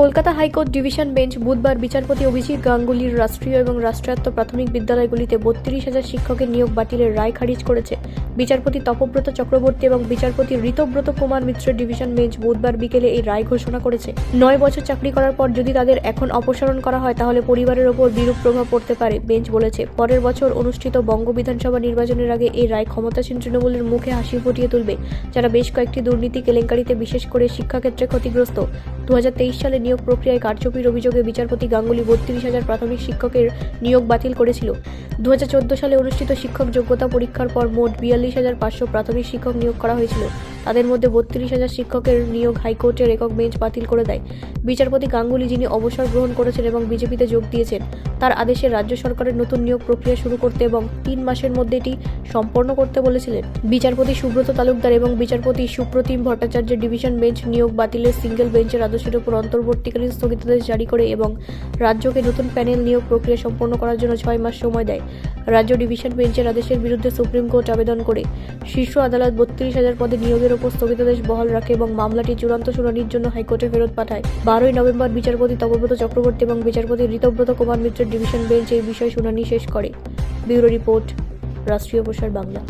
Kolkata high court division bench বুধবার বিচারপতি অভিজিৎ গাঙ্গুলির রাষ্ট্রীয় এবং রাষ্ট্রায়ত্ত প্রাথমিক বিদ্যালয়গুলিতে বত্রিশ হাজার শিক্ষকের নিয়োগ বাতিলের রায় খারিজ করেছে। বিচারপতি তপব্রত চক্রবর্তী এবং বিচারপতি ঋতব্রত কুমার মিত্রের ডিভিশন বেঞ্চ বুধবার বিকেলে এই রায় ঘোষণা করেছে। নয় বছর চাকরি করার পর যদি তাদের এখন অপসারণ করা হয়, তাহলে পরিবারের ওপর বিরূপ প্রভাব পড়তে পারে, বেঞ্চ বলেছে। পরের বছর অনুষ্ঠিত বঙ্গ বিধানসভা নির্বাচনের আগে এই রায় ক্ষমতাসীন তৃণমূলের মুখে হাসি ফুটিয়ে তুলবে, যারা বেশ কয়েকটি দুর্নীতি কেলেঙ্কারিতে বিশেষ করে শিক্ষাক্ষেত্রে ক্ষতিগ্রস্ত। দু হাজার তেইশ সালে নিয়োগ প্রক্রিয়ায় কারচুপির অভিযোগে বিচারপতি গাঙ্গুলি বত্রিশ হাজার প্রাথমিক শিক্ষকের নিয়োগ বাতিল করেছিল। দু হাজার চোদ্দ সালে অনুষ্ঠিত শিক্ষক যোগ্যতা পরীক্ষার পর মোট বিয়াল্লিশ হাজার পাঁচশো প্রাথমিক শিক্ষক নিয়োগ করা হয়েছিল। তাদের মধ্যে বত্রিশ হাজার শিক্ষকের নিয়োগ হাইকোর্টের একক বেঞ্চ বাতিল করে দেয়। বিচারপতি গাঙ্গুলি যিনি অবসর গ্রহণ করেছেন এবং বিজেপিতে যোগ দিয়েছেন, তার আদেশে রাজ্য সরকারের নতুন নিয়োগ প্রক্রিয়া শুরু করতে এবং তিন মাসের মধ্যে এটি সম্পন্ন করতে বলেছিলেন। বিচারপতি সুব্রত তালুকদার এবং বিচারপতি সুপ্রতিম ভট্টাচার্যের ডিভিশন বেঞ্চ নিয়োগ বাতিলের সিঙ্গেল বেঞ্চের আদেশের উপর অন্তর্বর্তীকালীন স্থগিতাদেশ জারি করে এবং রাজ্যকে নতুন প্যানেল নিয়োগ প্রক্রিয়া সম্পন্ন করার জন্য ছয় মাস সময় দেয়। রাজ্য ডিভিশন বেঞ্চের আদেশের বিরুদ্ধে সুপ্রিম কোর্ট আবেদন করে শীর্ষ আদালত বত্রিশ হাজার পদে নিয়োগের ওপর স্থগিতাদেশ বহাল রাখে এবং মামলাটি চূড়ান্ত শুনানির জন্য হাইকোর্টে ফেরত পাঠায়। বারোই নভেম্বর বিচারপতি তপব্রত চক্রবর্তী এবং বিচারপতি ঋতব্রত কুমার মিত্রের ডিভিশন বেঞ্চ এই বিষয়ে শুনানি শেষ করে। ব্যুরো রিপোর্ট, রাষ্ট্রীয় প্রসার বাংলা।